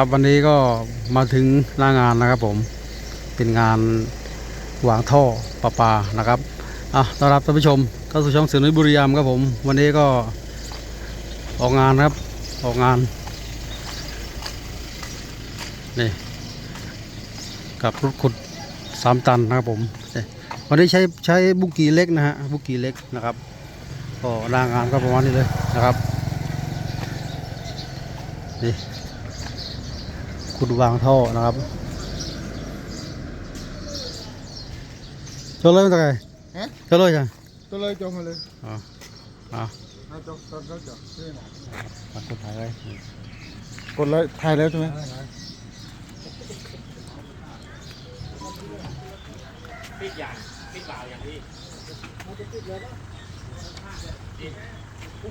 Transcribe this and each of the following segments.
ครับวันนี้ก็มาถึงหน้างานนะครับผมเป็นงานวางท่อประปานะครับอะต้อนรับท่านผู้ชมเข้าสู่ช่องเสือนุ้ยบุรีรัมย์ครับผม วันนี้ก็ออกงานครับออกงานนี่กับรถขุดสามตันนะครับผมวันนี้ใช้ใช้บุกีเล็กนะฮะบุกกีเล็กนะครับก็หน้างานก็ประมาณนี้เลยนะครับนี่ ขุดวางท่อนะครับจอเลยมันตะไคร้ฮะจอเลยจ้ะตัวเลยจงมาเลยอ๋ออ๋อให้จงตอนแล้วจบนี่นะปัดกดถ่ายไว้กดเลยถ่ายแล้วใช่ไหมอู้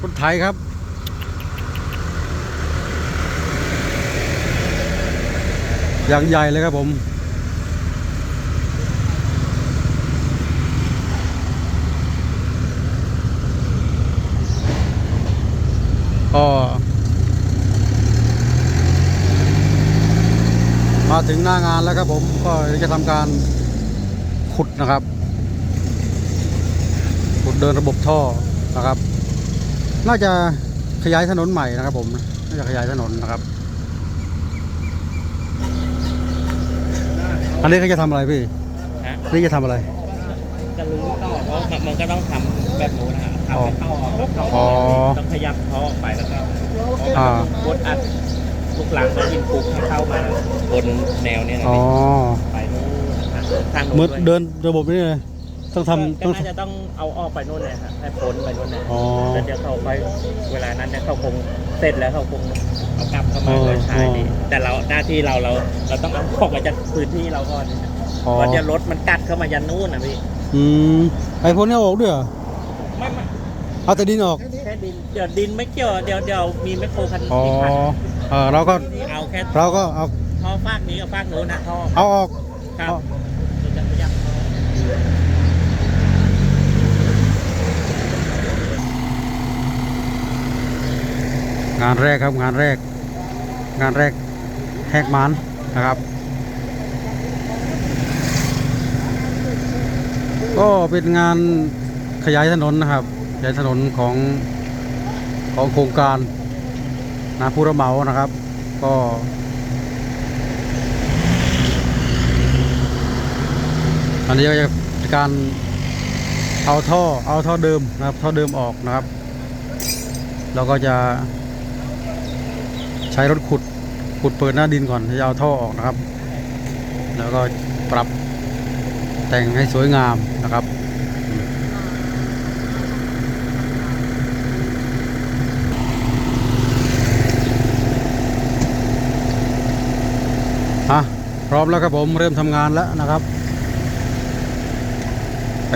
คนไทยครับ อย่างใหญ่เลยครับผม ก็ถึงหน้างานแล้วครับผมก็จะทำการขุดนะครับ ขุดเดินระบบท่อนะครับ น่าจะขยายถนนใหม่นะครับ ผมน่าจะขยายถนนนะครับอันนี้เขาจะทำอะไรพี่ฮะนี่จะทำอะไร จะรู้ต่อเพราะมันมันก็ต้องทำแบบนู้นนะครับทำให้เข้าออกแล้วเข้าออ๋ออกต้องขยับท่อออกไปแล้วก็อ่า กดอัดทุกหลังก็ยินปุ๊บให้เข้ามาบนแนวเนี่ยนะอ๋อไปนู่นนะทางเหมืนู้อนนด้วยเดินระบบนี่เลย ต้องทำก็ต้อง น่าจะต้องเอาออกไปนู่นเลยครับให้พ้นไปนู่นเลยอ๋อ แล้วเดี๋ยวเขาไปเวลานั้นเนี่ยเขาคงเสร็จแล้วเขาคงเอากลับเข้ามาอ๋อโดยใช้นี่อ๋อแต่เราหน้าที่เราเราเราต้องเอาออกมาจากพื้นที่เราก่อนอ๋อเพราะเดี๋ยวรถมันกัดเข้ามายันนู่นนะพี่อืมไอ้พวกนี้เอาออกด้วยเหรอไม่ไม่เอาแต่ดินออกแค่ดินเดี๋ยวดินไม่เกี่ยวเดี๋ยวเดี๋ยวมีแมคโครคันอ๋ออีกคันเออเราก็เอาแค่เราก็เอาท่อฟากนี้กับฟากโน้นนะท่อเอาออกครับเอา เดี๋ยวจะขยับท่อ งานแรกครับงานแรก งานแรกแหกมันนะครับ ก็เป็นงานขยายถนนนะครับขยายถนนของของโครงการนาผู้รับเหมานะครับ ก็อันนี้ก็จะเป็นการเอาท่อเอาท่อเดิมนะครับท่อเดิมออกนะครับ เราก็จะ ใช้รถขุดขุดเปิดหน้าดินก่อนจะเอาท่อออกนะครับ แล้วก็ปรับแต่งให้สวยงามนะครับอะพร้อมแล้วครับผมเริ่มทำงานแล้วนะครับ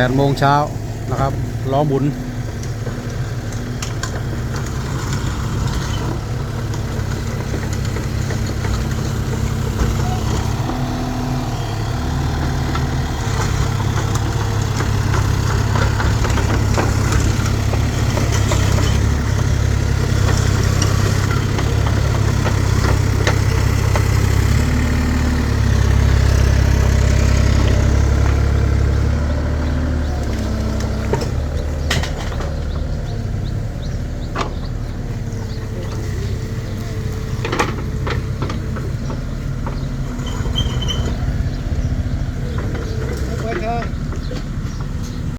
8โมงเช้านะครับล้อหมุน